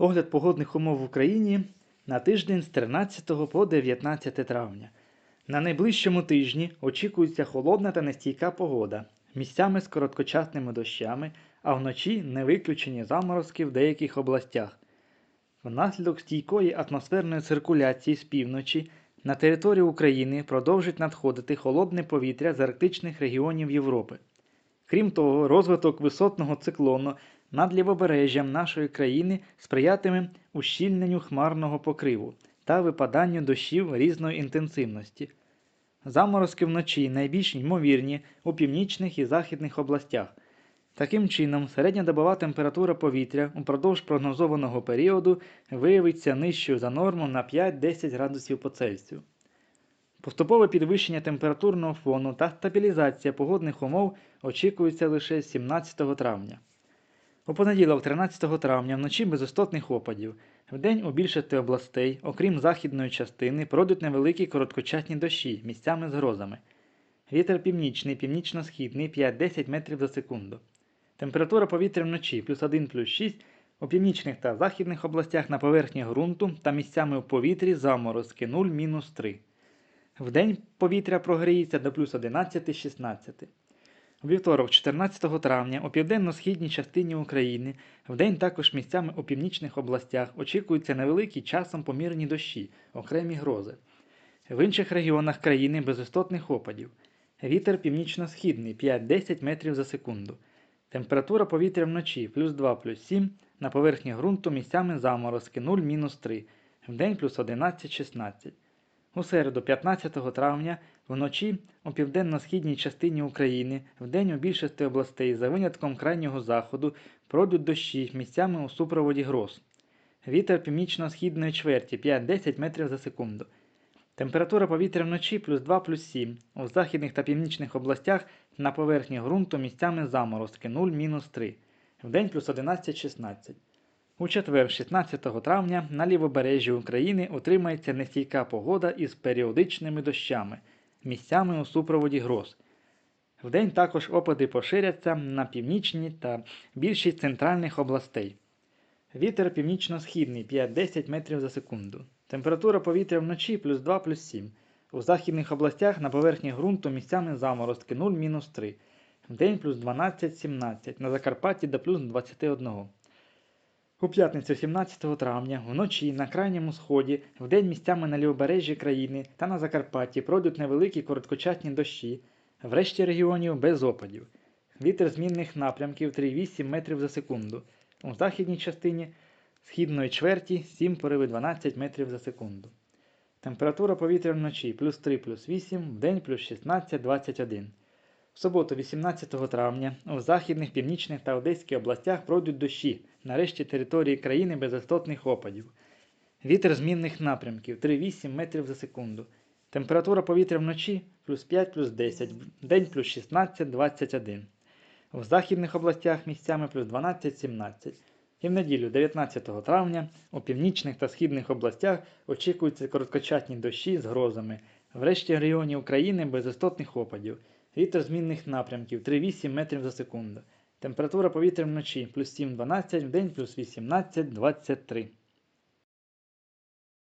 Огляд погодних умов в Україні на тиждень з 13 по 19 травня. На найближчому тижні очікується холодна та нестійка погода, місцями з короткочасними дощами, а вночі не виключені заморозки в деяких областях. Внаслідок стійкої атмосферної циркуляції з півночі на територію України продовжить надходити холодне повітря з арктичних регіонів Європи. Крім того, розвиток висотного циклону над лівобережжям нашої країни сприятиме ущільненню хмарного покриву та випаданню дощів різної інтенсивності. Заморозки вночі найбільш ймовірні у північних і західних областях. Таким чином, середньодобова температура повітря упродовж прогнозованого періоду виявиться нижчою за норму на 5-10 градусів по Цельсію. Поступове підвищення температурного фону та стабілізація погодних умов очікується лише 17 травня. У понеділок, 13 травня, вночі без істотних опадів. Вдень у більшості областей, окрім західної частини, пройдуть невеликі короткочасні дощі місцями з грозами. Вітер північний, північно-східний 5-10 метрів за секунду. Температура повітря вночі плюс 1 плюс 6 у північних та західних областях на поверхні ґрунту та місцями у повітрі заморозки 0-3. Вдень повітря прогріється до плюс 11-16. У вівторок, 14 травня, у південно-східній частині України, вдень також місцями у північних областях очікуються невеликі часом помірні дощі, окремі грози. В інших регіонах країни без істотних опадів. Вітер північно-східний 5-10 метрів за секунду. Температура повітря вночі плюс 2 плюс 7, на поверхні ґрунту місцями заморозки 0 мінус 3, вдень плюс 11-16. У середу, 15 травня, вночі у південно-східній частині України, вдень у більшості областей за винятком крайнього заходу пройдуть дощі місцями у супроводі гроз. Вітер північно-східної чверті 5-10 метрів за секунду. Температура повітря вночі плюс 2 плюс 7. У західних та північних областях на поверхні ґрунту місцями заморозки 0 мінус 3. Вдень плюс 11-16. У четвер, 16 травня, на лівобережжі України утримається нестійка погода із періодичними дощами, місцями у супроводі гроз. Вдень також опади поширяться на північні та більшість центральних областей. Вітер північно-східний 5-10 метрів за секунду. Температура повітря вночі плюс 2 плюс 7. У західних областях на поверхні ґрунту місцями заморозки 0 мінус 3. Вдень плюс 12-17, на Закарпатті до плюс 21. У п'ятницю 17 травня вночі на крайньому сході, вдень місцями на лівобережжі країни та на Закарпатті пройдуть невеликі короткочасні дощі, врешті регіонів без опадів. Вітер змінних напрямків 3,8 метрів за секунду. У західній частині східної чверті 7 пориви 12 метрів за секунду. Температура повітря вночі плюс 3 плюс 8, вдень плюс 16 21. В суботу, 18 травня, у західних, північних та Одеських областях пройдуть дощі на решті території країни без істотних опадів. Вітер змінних напрямків 3,8 метрів за секунду. Температура повітря вночі плюс 5 плюс 10, вдень плюс 16 21. В західних областях місцями плюс 12-17. І в неділю, 19 травня, у північних та східних областях очікуються короткочасні дощі з грозами. В решті регіонів України без істотних опадів. Вітер змінних напрямків 3,8 метрів за секунду. Температура повітря вночі плюс 7-12, вдень плюс 18-23.